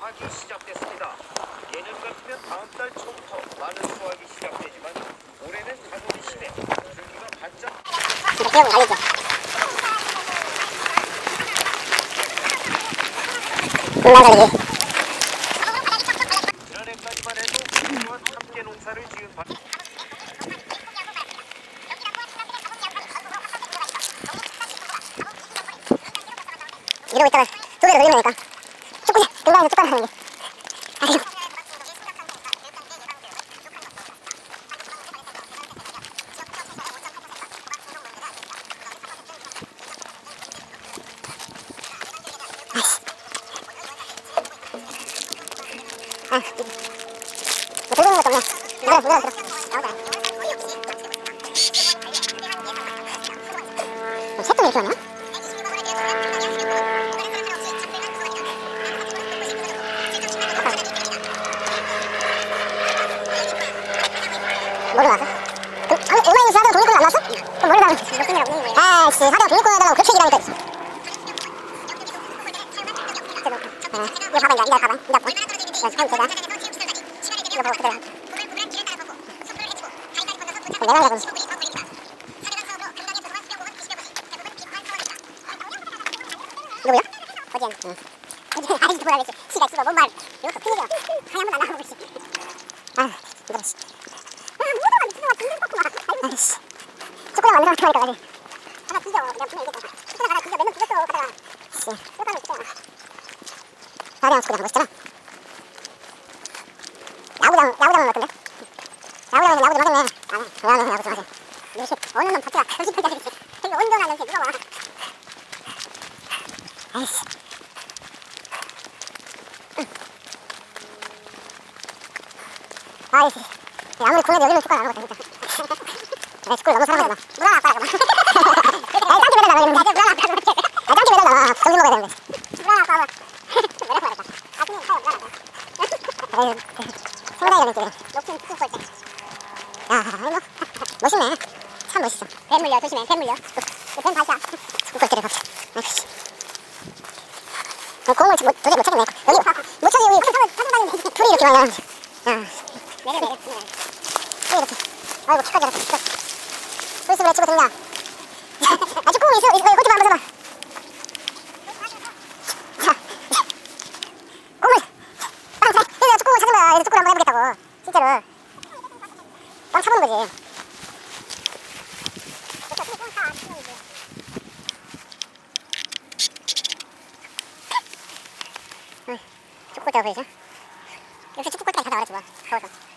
수확이 시작됐습니다. 예년 같으면 다음 달 초부터 많은 수확이 시작되지만 올해는 가뭄이 심해 줄기가 살리기. 지난해까지만 해도 부부와 함께 농사를 지은 바... 이러고 있다가 돌리면 되니까. 축구, 금방에서 축구 하는 게. 아이고. 아이씨. 아, 이거. 뭐 들고 있는 것도 없네. 이거, 이거, 이거. 나오자. 어, 뭐로 나왔어? 그, 아, 얼마나 사다가 독립권 안 나왔어? 그럼 뭐로 나왔어? 아씨, 사다가 독립권 해달라고 그렇게 얘기하니까. 아, 이거 봐봐, 이거, 봐봐. 이거 봐. 이거 참 제가. 이거 보고 그대로. 어, 내가 해보니. 누구야? 어디야? 응. 아직도 뭐라 그랬지? 시가 씨가 뭔 말? 이거 큰일이야. 하얀 분안 나가고 있어. 아, 이거 씨. 아, 뭐야? 누가 빙빙 뻗고 막. 아이씨. 초콜릿 만들어 놓고 가니. 하나 뒤져. 그냥 분명 이겼다. 초콜릿 하나 뒤져. 맨날 뒤졌어. 가다가. 씨. 쏟아놓고 있잖아. 다리랑 초콜릿 하고 있잖아. 야구장, 야구장은 어떤데? 야구장은 야구 좀 하겠네. 안 해. 야구, 야구 좀 하세요. 이렇게 어느 놈 자체가 때 이렇게 되게 온전한 놈이 누가 와. 아이씨. 아이씨. 아무리 군에도 여기는 축구 안 하거든, 진짜. 내 축구 너무 사랑하잖아. 물안 아빠, 이거. 야, 짱기 매달라, 이러면. 야, 물안 아빠, 이렇게. 야, 짱기 매달라. 정신 먹어야 되는데. 물안 아빠, 매달아야겠다. 아, 그냥 타요, 물안 아빠. 에이, 상당히 어렵게. 높은 축구 볼 때. 야, 이거. 멋있네. 참 멋있어. 뱀 물려, 조심해, 뱀 물려. 뱀 다시야. 축구 골대를 봐. 아이씨. 어, 공을 못, 도저히 못 찾겠네. 여기, 못 찾아, 여기. 풀이 이렇게 많아. 야. 내려, 내려. 풀이 이렇게. 아이고, 키까지 이렇게. 풀숲을 왜 치고 들냐. 아, 축구공 있어. 이거, 이거 좀 한번 줘봐. 자. 공을. 빵, 자. 여기가 축구공을 찾은 거야. 여기 축구를 한번 해보겠다고. 진짜로. 빵 차보는 거지. 축구 때가 보이죠? 역시 축구 골대 가다 말했지 뭐. 더워서.